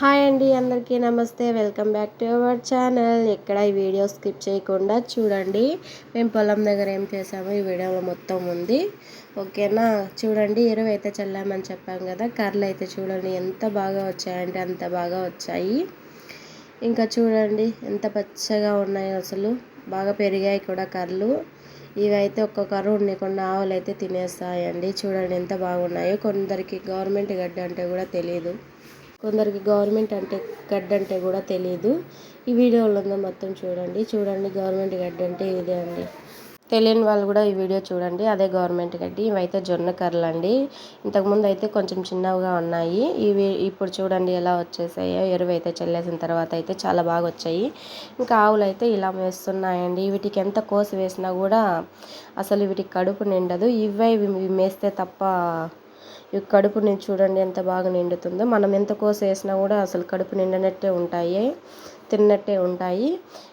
Hi అండి అందరికీ నమస్తే. Welcome back to our channel. ఎక్కడ ఈ వీడియో స్కిప్ చేయకుండా చూడండి. మేము పొలం దగ్గర ఏం చేసామో ఈ వీడియోలో మొత్తం ఉంది. ఓకేనా? చూడండి ఎరువు అయితే చల్లామని చెప్పాం కదా కర్రలు అయితే చూడండి ఎంత బాగా వచ్చాయంటే అంత బాగా వచ్చాయి. ఇంకా చూడండి ఎంత పచ్చగా ఉన్నాయో అసలు. బాగా పెరిగాయి కూడా కర్రలు. ఇవైతే ఒక్క కర్ర ఉండకుండా ఆవులు అయితే తినేస్తాయండి. చూడండి ఎంత బాగున్నాయో. కొందరికి గవర్నమెంట్ గడ్డి అంటే కూడా తెలియదు కొందరికి గవర్నమెంట్ అంటే గడ్డ అంటే కూడా తెలియదు ఈ వీడియోలో మొత్తం చూడండి. చూడండి గవర్నమెంట్ గడ్డ అంటే ఇదే అండి? తెలియని వాళ్ళు కూడా ఈ వీడియో చూడండి. అదే గవర్నమెంట్ గడ్డి. ఇవైతే జొన్న కర్రలు అండి ఇంతకుముందు అయితే కొంచెం చిన్నవిగా ఉన్నాయి. ఇవి ఇప్పుడు చూడండి ఎలా వచ్చేసాయో. ఎరువు అయితే చల్లేసిన తర్వాత అయితే చాలా బాగా వచ్చాయి. ఇంకా ఆవులు అయితే ఇలా వేస్తున్నాయండి వీటికి ఎంత కోసి వేసినా కూడా అసలు వీటికి కడుపు నిండదు. ఇవే మేస్తే తప్ప కడుపు నుంచి చూడండి ఎంత బాగా నిండుతుందో. మనం ఎంత కోసేసినా కూడా అసలు కడుపు నిండినట్టే ఉంటాయి. తిన్నట్టే ఉంటాయి.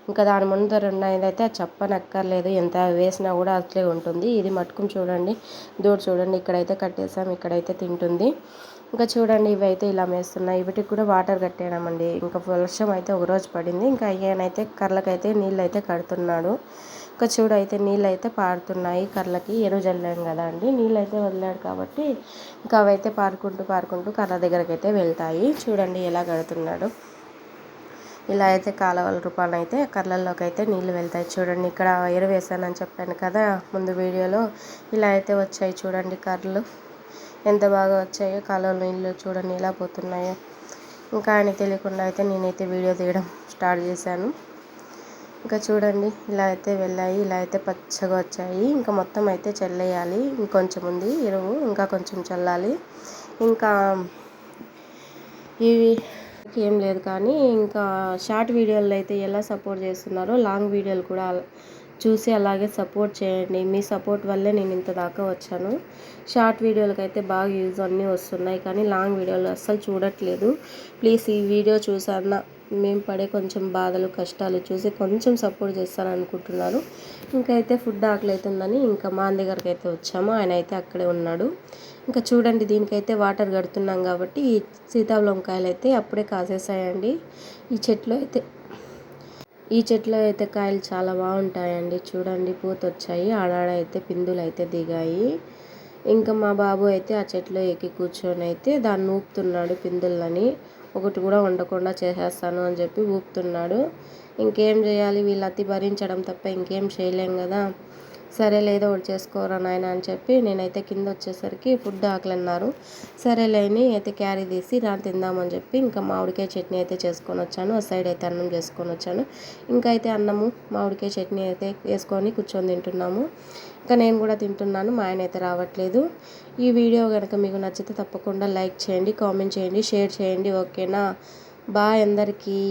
ఇంకా దాని ముందర ఉన్నదైతే చెప్పనక్కర్లేదు. ఎంత వేసినా కూడా అట్లే ఉంటుంది. ఇది మట్టుకుని చూడండి. దూడు చూడండి. ఇక్కడైతే కట్టేసాం. ఇక్కడైతే తింటుంది. ఇంకా చూడండి ఇవి అయితే ఇలా మేస్తున్నాయి. వీటికి కూడా వాటర్ కట్టేయడమండి. ఇంకా వర్షం అయితే ఒకరోజు పడింది. ఇంకా అయ్యానైతే కర్రలకైతే నీళ్ళు అయితే కడుతున్నాడు. ఇంకా చూడు అయితే నీళ్ళు అయితే పారుతున్నాయి. కర్రలకి ఎరువు చల్లాం కదా అండి. నీళ్ళు అయితే వదిలాడు కాబట్టి ఇంకా అవైతే పారుకుంటూ పారుకుంటూ కర్ర దగ్గరకైతే వెళ్తాయి. చూడండి ఎలా కడుతున్నాడు. ఇలా అయితే కాలువల రూపాయలు అయితే కర్రల్లోకి అయితే నీళ్ళు వెళ్తాయి. చూడండి ఇక్కడ ఎరువు వేసానని చెప్పాను కదా ముందు వీడియోలో. ఇలా అయితే వచ్చాయి చూడండి కర్రలు. ఎంత బాగా వచ్చాయో కాలువల నీళ్ళు చూడండి ఇలా పోతున్నాయో. ఇంకా ఆయనకి తెలియకుండా అయితే నేనైతే వీడియో తీయడం స్టార్ట్ చేశాను. ఇంకా చూడండి ఇలా అయితే వెళ్ళాయి. ఇలా అయితే పచ్చగా వచ్చాయి. ఇంకా మొత్తం అయితే చల్లేయాలి. ఇంకొంచెం ఉంది ఎరువు. ఇంకా కొంచెం చల్లాలి. ఇంకా ఇవి ఏం లేదు కానీ ఇంకా షార్ట్ వీడియోలు అయితే ఎలా సపోర్ట్ చేస్తున్నారో లాంగ్ వీడియోలు కూడా చూసి అలాగే సపోర్ట్ చేయండి. మీ సపోర్ట్ వల్లే నేను ఇంత దాకా వచ్చాను. షార్ట్ వీడియోలకైతే అయితే బాగా యూజ్ అన్నీ వస్తున్నాయి కానీ లాంగ్ వీడియోలు అస్సలు చూడట్లేదు. ప్లీజ్ ఈ వీడియో చూసాన మేము పడే కొంచెం బాధలు కష్టాలు చూసి కొంచెం సపోర్ట్ చేస్తారనుకుంటున్నారు ఇంకైతే ఫుడ్ ఆకలి అవుతుందని ఇంకా మా దగ్గరికి అయితే వచ్చాము. ఆయన అయితే అక్కడే ఉన్నాడు. ఇంకా చూడండి దీనికైతే వాటర్ కడుతున్నాం కాబట్టి ఈ సీతాఫలంకాయలు అయితే అప్పుడే కాసేసాయండి. ఈ చెట్లు అయితే ఈ చెట్లో అయితే కాయలు చాలా బాగుంటాయండి. చూడండి పూత వచ్చాయి ఆడాడ అయితే పిందులు అయితే దిగాయి. ఇంకా మా బాబు అయితే ఆ చెట్లో ఎక్కి కూర్చొని అయితే దాన్ని ఊపుతున్నాడు పిందులని ఒకటి కూడా ఉండకుండా చేసేస్తాను అని చెప్పి ఊపుతున్నాడు. ఇంకేం చేయాలి? వీళ్ళు అతి భరించడం తప్ప ఇంకేం చేయలేం కదా. సరే లేదో ఒకటి చేసుకోరా నాయన అని చెప్పి నేనైతే కింద వచ్చేసరికి ఫుడ్ ఆకలన్నారు. సరేలేని అయితే క్యారీ తీసి దాన్ని తిందామని చెప్పి ఇంకా మామిడికాయ చట్నీ అయితే చేసుకొని వచ్చాను. ఆ సైడ్ అయితే అన్నం చేసుకొని వచ్చాను. ఇంకా అయితే అన్నము మామిడికాయ చట్నీ అయితే వేసుకొని కూర్చొని తింటున్నాము. ఇంకా నేను కూడా తింటున్నాను మా ఆయన అయితే రావట్లేదు. ఈ వీడియో కనుక మీకు నచ్చితే తప్పకుండా లైక్ చేయండి కామెంట్ చేయండి షేర్ చేయండి ఓకేనా? బాయ్ అందరికీ.